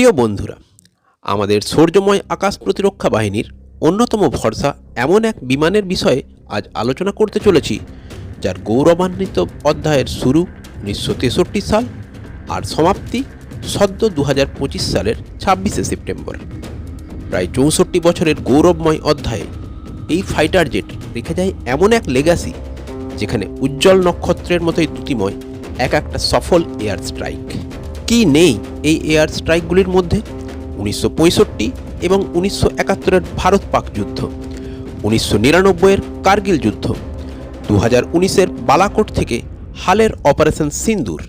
প্রিয় বন্ধুরা, আমাদের সৌর্যময় আকাশ প্রতিরক্ষা বাহিনীর অন্যতম ভরসা এমন এক বিমানের বিষয়ে আজ আলোচনা করতে চলেছি, যার গৌরবান্বিত অধ্যায়ের শুরু উনিশশো তেষট্টি সাল আর সমাপ্তি সদ্য দু সালের ছাব্বিশে সেপ্টেম্বর। প্রায় চৌষট্টি বছরের গৌরবময় অধ্যায়ে এই ফাইটার জেট রেখে যায় এমন এক লেগাসি যেখানে উজ্জ্বল নক্ষত্রের মতোই দ্যুতিময় এক একটা সফল এয়ার স্ট্রাইক কি নেই এই এয়ার স্ট্রাইকগুলির মধ্যে। উনিশশো পঁয়ষট্টি এবং উনিশশো একাত্তরের ভারত পাক যুদ্ধ। উনিশশো নিরানব্বইয়ের কার্গিল যুদ্ধ। দু হাজার উনিশের বালাকোট থেকে হালের অপারেশন সিন্দুর।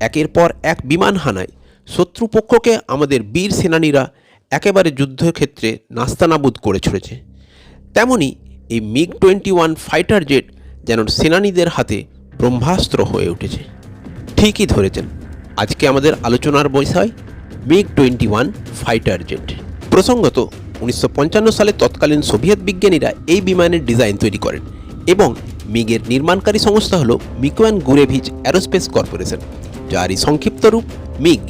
একের পর এক বিমান হানায় শত্রুপক্ষকে আমাদের বীর সেনানীরা একেবারে যুদ্ধক্ষেত্রে নাস্তানাবুদ করে ছড়েছে। তেমনি এই MiG twenty one fighter jet যেন সেনানীদের হাতে ব্রহ্মাস্ত্র হয়ে উঠেছে। ঠিকই ধরেছেন। আজকে আমাদের আলোচনার বিষয় MiG twenty one fighter jet. প্রসঙ্গত, উনিশশো পঞ্চান্ন সালে তৎকালীন সোভিয়েত বিজ্ঞানীরা এই বিমানের ডিজাইন তৈরি করেন এবং মিগের নির্মাণকারী সংস্থা হল মিকোয়ান গুরেভিচ অ্যারোস্পেস কর্পোরেশন, যারই সংক্ষিপ্ত রূপ মিগ।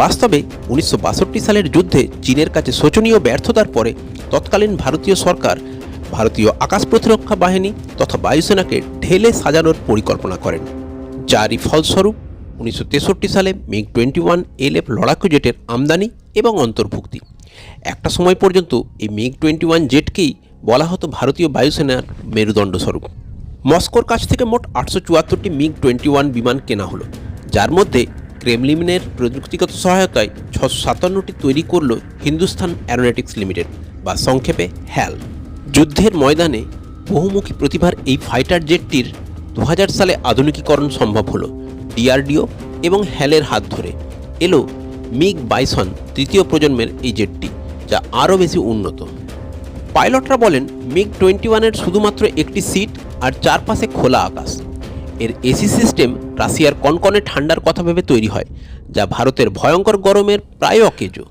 বাস্তবে, উনিশশো বাষট্টি সালের যুদ্ধে চীনের কাছে শোচনীয় ব্যর্থতার পরে তৎকালীন ভারতীয় সরকার ভারতীয় আকাশ প্রতিরক্ষা বাহিনী তথা বায়ুসেনাকে ঢেলে সাজানোর পরিকল্পনা করেন, যারই ফলস্বরূপ উনিশশো তেষট্টি সালে মিগ টোয়েন্টি ওয়ান এলএফ লড়াকু জেটের আমদানি এবং অন্তর্ভুক্তি। একটা সময় পর্যন্ত এই মিগ টোয়েন্টি ওয়ান জেটকেই বলা হতো ভারতীয় বায়ুসেনার মেরুদণ্ড স্বরূপ। মস্কোর কাছ থেকে মোট আটশো চুয়াত্তরটি মিগ টোয়েন্টি ওয়ান বিমান কেনা হলো, যার মধ্যে ক্রেমলিনের প্রযুক্তিগত সহায়তায় ছশো সাতান্নটি তৈরি করল হিন্দুস্তান অ্যারোনটিক্স লিমিটেড বা সংক্ষেপে হ্যাল। যুদ্ধের ময়দানে বহুমুখী প্রতিভার এই ফাইটার জেটটির দু হাজার সালে আধুনিকীকরণ সম্ভব হলো ডিআরডিও এবং হ্যালের হাত ধরে। এলো মিগ বাইসন তৃতীয় প্রজন্মের এই জেটটি, যা আরও বেশি উন্নত। পাইলটরা বলেন, মিগ টোয়েন্টি ওয়ানের শুধুমাত্র একটি সিট আর চারপাশে খোলা আকাশ। এর এসি সিস্টেম রাশিয়ার কনকনে ঠান্ডার কথা ভেবে তৈরি হয়, যা ভারতের ভয়ঙ্কর গরমের প্রায় অকেজো।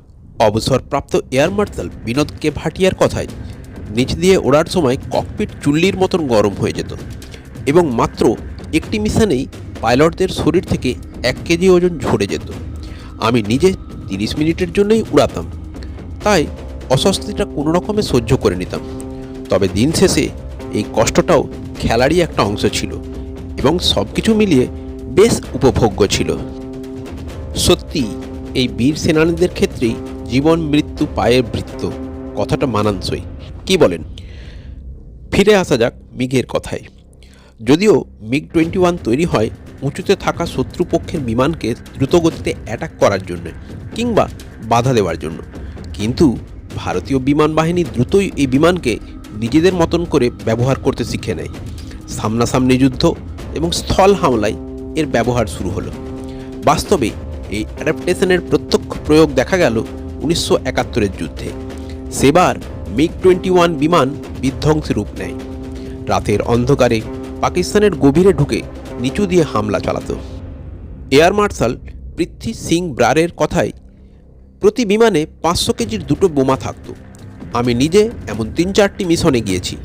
অবসরপ্রাপ্ত এয়ার মার্শাল বিনোদ কে ভাটিয়ার কথায়, নিচ দিয়ে ওড়ার সময় ককপিট চুল্লির মতন গরম হয়ে যেত। এবং মাত্র একটি মিশনেই পাইলটদের শরীর থেকে এক কেজি ওজন ঝরে যেত। আমি নিজে তিরিশ মিনিটের জন্যই উড়াতাম। তাই অস্বস্তিটা কোনো রকমে সহ্য করে নিতাম। তবে দিন শেষে এই কষ্টটাও খেলারই একটা অংশ ছিল এবং সব কিছু মিলিয়ে বেশ উপভোগ্য ছিল। সত্যি, এই বীর সেনানীদের ক্ষেত্রেই জীবন মৃত্যু পায়ের বৃত্ত কথাটা মানানসই। কি বলেন? ফিরে আসা যাক মিগের কথায়। যদিও মিগ টোয়েন্টি ওয়ান তৈরি হয় উঁচুতে থাকা শত্রুপক্ষের বিমানকে দ্রুতগতিতে অ্যাটাক করার জন্য কিংবা বাধা দেওয়ার জন্য। কিন্তু ভারতীয় বিমান বাহিনী দ্রুতই এই বিমানকে নিজেদের মতন করে ব্যবহার করতে শিখে নেয়। সামনাসামনি যুদ্ধ এবং স্থল হামলায় এর ব্যবহার শুরু হলো। বাস্তবে এই অ্যাডাপ্টেশনের প্রত্যক্ষ প্রয়োগ দেখা গেল উনিশশো একাত্তরের যুদ্ধে। সেবার মিগ টোয়েন্টি ওয়ান বিমান বিধ্বংসী রূপ নেয়। রাতের অন্ধকারে পাকিস্তানের গভীরে ঢুকে নিচু দিয়ে হামলা চালাত। এয়ার মার্শাল পৃথ্বী সিং ব্রারের কথায়, প্রতি বিমানে পাঁচশো কেজির দুটো বোমা থাকতো। আমি নিজে এমন তিন চারটি মিশনে গিয়েছি।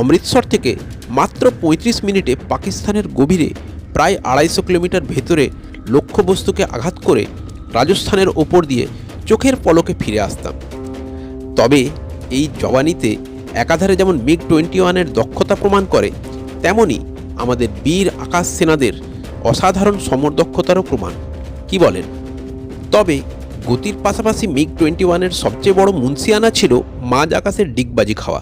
অমৃতসর থেকে মাত্র পঁয়ত্রিশ মিনিটে পাকিস্তানের গভীরে প্রায় আড়াইশো কিলোমিটার ভেতরে লক্ষ্যবস্তুকে আঘাত করে রাজস্থানের ওপর দিয়ে চোখের পলকে ফিরে আসতাম। তবে এই জবানিতে একাধারে যেমন মিগ টোয়েন্টি ওয়ানের দক্ষতা প্রমাণ করে, তেমনি আমাদের বীর আকাশ সেনাদের অসাধারণ সমরদক্ষতারও প্রমাণ। কি বলেন? তবে গতির পাশাপাশি মিগ টোয়েন্টি ওয়ানের সবচেয়ে বড় মুন্সিয়ানা ছিল মাঝ আকাশের ডিগবাজি খাওয়া।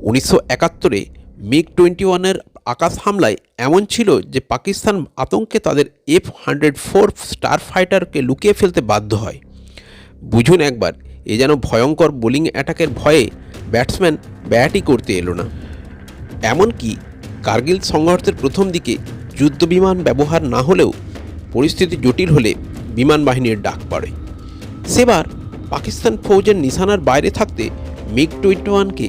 উনিশশো একাত্তরে মিগ টোয়েন্টি ওয়ানের আকাশ হামলায় এমন ছিল যে পাকিস্তান আতঙ্কে তাদের এফ হান্ড্রেড ফোর স্টার ফাইটারকে লুকিয়ে ফেলতে বাধ্য হয়। বুঝুন একবার, এ যেন ভয়ঙ্কর বোলিং অ্যাটাকের ভয়ে ব্যাটসম্যান ব্যাটই করতে এলো না। এমনকি কার্গিল সংঘর্ষের প্রথম দিকে যুদ্ধ বিমান ব্যবহার না হলেও পরিস্থিতি জটিল হলে বিমান বাহিনীর ডাক পড়ে। সেবার পাকিস্তান ফৌজের নিশানার বাইরে থাকতে মিগ টোয়েন্টি ওয়ানকে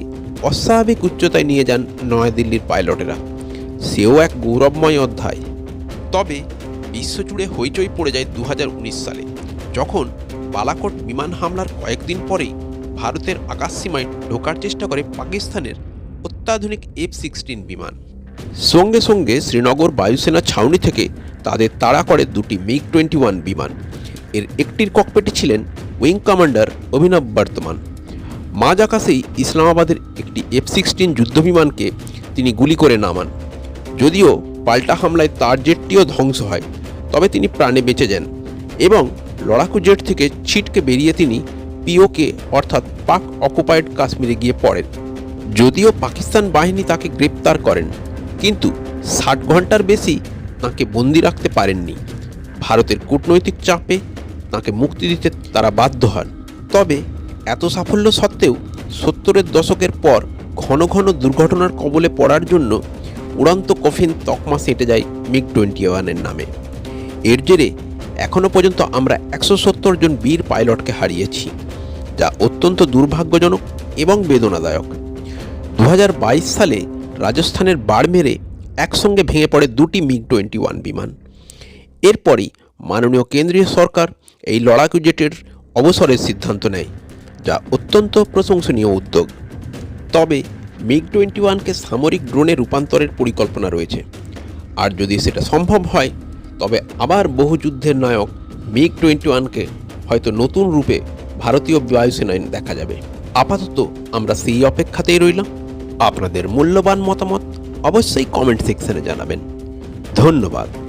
অস্বাভাবিক উচ্চতায় নিয়ে যান নয়াদিল্লির পাইলটেরা। সেও এক গৌরবময় অধ্যায়। তবে বিশ্বজুড়ে হইচই পড়ে যায় দু হাজার উনিশ সালে, যখন বালাকোট বিমান হামলার কয়েকদিন পরেই ভারতের আকাশসীমায় ঢোকার চেষ্টা করে পাকিস্তানের অত্যাধুনিক এফ সিক্সটিন বিমান। সঙ্গে সঙ্গে শ্রীনগর বায়ুসেনা ছাউনি থেকে তাদের তাড়া করে দুটি মিগ টোয়েন্টি ওয়ান বিমান। এর একটির ককপেটে ছিলেন উইং কমান্ডার অভিনব বর্তমান। মাঝ আকাশেই ইসলামাবাদের একটি এফ সিক্সটিন যুদ্ধবিমানকে তিনি গুলি করে নামান। যদিও পাল্টা হামলায় তার জেটটিও ধ্বংস হয়, তবে তিনি প্রাণে বেঁচে যান এবং লড়াকু জেট থেকে ছিটকে বেরিয়ে তিনি পিওকে অর্থাৎ পাক অকুপায়েড কাশ্মীরে গিয়ে পড়েন। যদিও পাকিস্তান বাহিনী তাকে গ্রেপ্তার করেন। কিন্তু ষাট ঘণ্টার বেশি তাকে বন্দি রাখতে পারেননি। ভারতের কূটনৈতিক চাপে তাকে মুক্তি দিতে তারা বাধ্য হন। তবে এত সাফল্য সত্ত্বেও সত্তরের দশকের পর ঘন ঘন দুর্ঘটনার কবলে পড়ার জন্য উড়ন্ত কফিন তকমা সেঁটে যায় মিগ টোয়েন্টি ওয়ানের নামে। এর জেরে এখনও পর্যন্ত আমরা একশো সত্তর জন বীর পাইলটকে হারিয়েছি, যা অত্যন্ত দুর্ভাগ্যজনক এবং বেদনাদায়ক। দু হাজার বাইশ সালে রাজস্থানের বাড়মেরে একসঙ্গে ভেঙে পড়ে দুটি মিগ টোয়েন্টি ওয়ান বিমান। এরপরই মাননীয় কেন্দ্রীয় সরকার এই লড়াকু জেটের অবসরের সিদ্ধান্ত নেয়, যা অত্যন্ত প্রশংসনীয় উদ্যোগ। তবে মিগ টোয়েন্টি ওয়ানকে সামরিক ড্রোনে রূপান্তরের পরিকল্পনা রয়েছে। আর যদি সেটা সম্ভব হয়, তবে আবার বহু যুদ্ধের নায়ক মিগ টোয়েন্টি ওয়ানকে হয়তো নতুন রূপে ভারতীয় বায়ুসেনায় দেখা যাবে। আপাতত আমরা সেই অপেক্ষাতেই রইলাম। আপনাদের মূল্যবান মতামত অবশ্যই কমেন্ট সেকশনে জানাবেন। ধন্যবাদ।